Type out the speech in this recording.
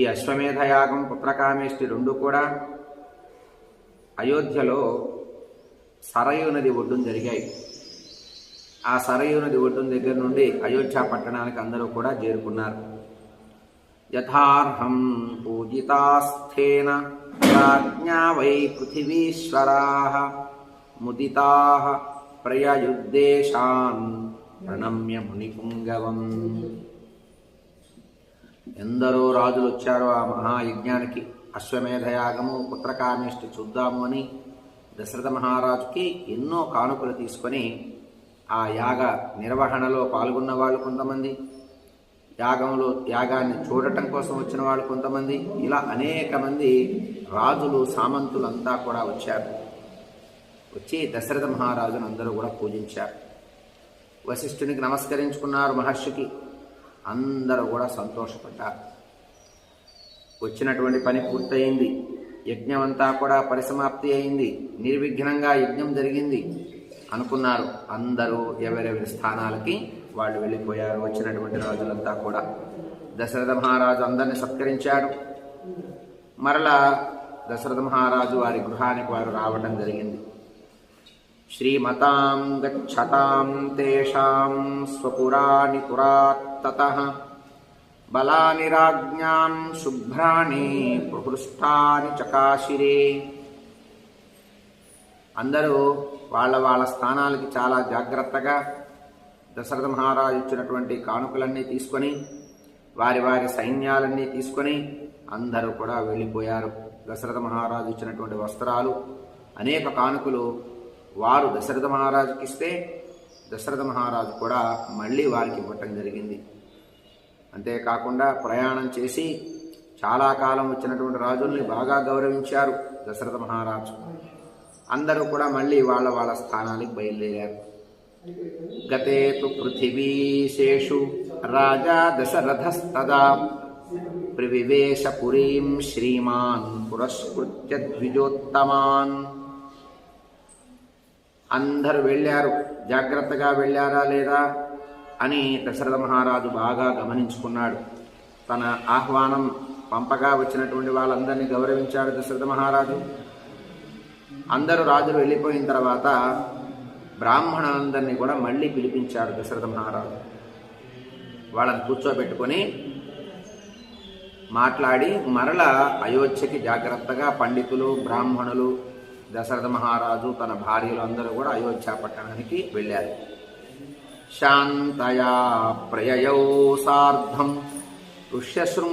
ఈ అశ్వమేధయాగం పుత్రకామేష్టి రెండు కూడా అయోధ్యలో సరయు నది ఒడ్డున జరిగాయి. ఆ సరయు నది ఒడ్డున దగ్గర నుండి అయోధ్య పట్టణానికి అందరూ కూడా చేరుకున్నారు. యథార్హం పూజితాస్థేన రాజ్ఞా వై పృథివీశ్వరా ముదితా ప్రయయుద్దేశాన్ ప్రణమ్య మునిపుంగవం. ఎందరో రాజులు వచ్చారు ఆ మహాయజ్ఞానికి అశ్వమేధయాగము పుత్రకామేష్టి చూద్దాము అని దశరథ మహారాజుకి ఎన్నో కానుకలు తీసుకొని ఆ యాగ నిర్వహణలో పాల్గొన్న వాళ్ళు కొంతమంది యాగంలో యాగాన్ని చూడటం కోసం వచ్చిన వాళ్ళు కొంతమంది ఇలా అనేక మంది రాజులు సామంతులంతా కూడా వచ్చారు. వచ్చి దశరథ మహారాజును అందరూ కూడా పూజించారు. వశిష్ఠునికి నమస్కరించుకున్నారు మహర్షికి. అందరూ కూడా సంతోషపడ్డారు. వచ్చినటువంటి పని పూర్తయింది. యజ్ఞం అంతా కూడా పరిసమాప్తి అయింది. నిర్విఘ్నంగా యజ్ఞం జరిగింది అనుకున్నారు. అందరూ ఎవరెవరి స్థానాలకి వాళ్ళు వెళ్ళిపోయారు. వచ్చినటువంటి రాజులంతా కూడా దశరథ మహారాజు అందరిని సత్కరించాడు. మరలా దశరథ మహారాజు వారి గృహానికి వారు రావడం జరిగింది. శ్రీమతాం గచ్చతాం తేషాం స్వపురాణి పురాత్తత బలాని రాజ్ఞాం శుభ్రాణి ప్రహృష్టాని చకాశిరే అందరూ వాళ్ళ వాళ్ళ స్థానాలకి చాలా జాగ్రత్తగా దశరథ మహారాజు ఇచ్చినటువంటి కానుకలన్నీ తీసుకొని వారి వారి సైన్యాలన్నీ తీసుకొని అందరూ కూడా వెళ్ళిపోయారు. దశరథ మహారాజు ఇచ్చినటువంటి వస్త్రాలు అనేక కానుకలు వారు దశరథ మహారాజుకి ఇస్తే దశరథ మహారాజు కూడా మళ్ళీ వారికి ఇవ్వటం జరిగింది. అంతేకాకుండా ప్రయాణం చేసి చాలా కాలం వచ్చినటువంటి రాజుల్ని బాగా గౌరవించారు దశరథ మహారాజు. అందరూ కూడా మళ్ళీ వాళ్ళ వాళ్ళ స్థానానికి బయలుదేరారు. గతే తు పృథివీశేషు రాజా దశరథస్తదా ప్రవివేశ పురీం శ్రీమాన్ పురస్కృత్య ద్విజోత్తమాన్. అందరూ వెళ్ళారు. జాగ్రత్తగా వెళ్ళారా లేదా అని దశరథ మహారాజు బాగా గమనించుకున్నాడు. తన ఆహ్వానం పంపగా వచ్చినటువంటి వాళ్ళందరినీ గౌరవించాడు దశరథ మహారాజు. అందరూ రాజులు వెళ్ళిపోయిన తర్వాత బ్రాహ్మణులందరినీ కూడా మళ్ళీ పిలిపించాడు దశరథ మహారాజు. వాళ్ళని కూర్చోబెట్టుకొని మాట్లాడి మరల అయోధ్యకి జాగ్రత్తగా పండితులు బ్రాహ్మణులు దశరథ మహారాజు తన భార్యలు అందరూ కూడా అయోధ్య పట్టణానికి వెళ్ళారు. శాంతయా ప్రయయౌ సార్ధం ఋష్యశృంగ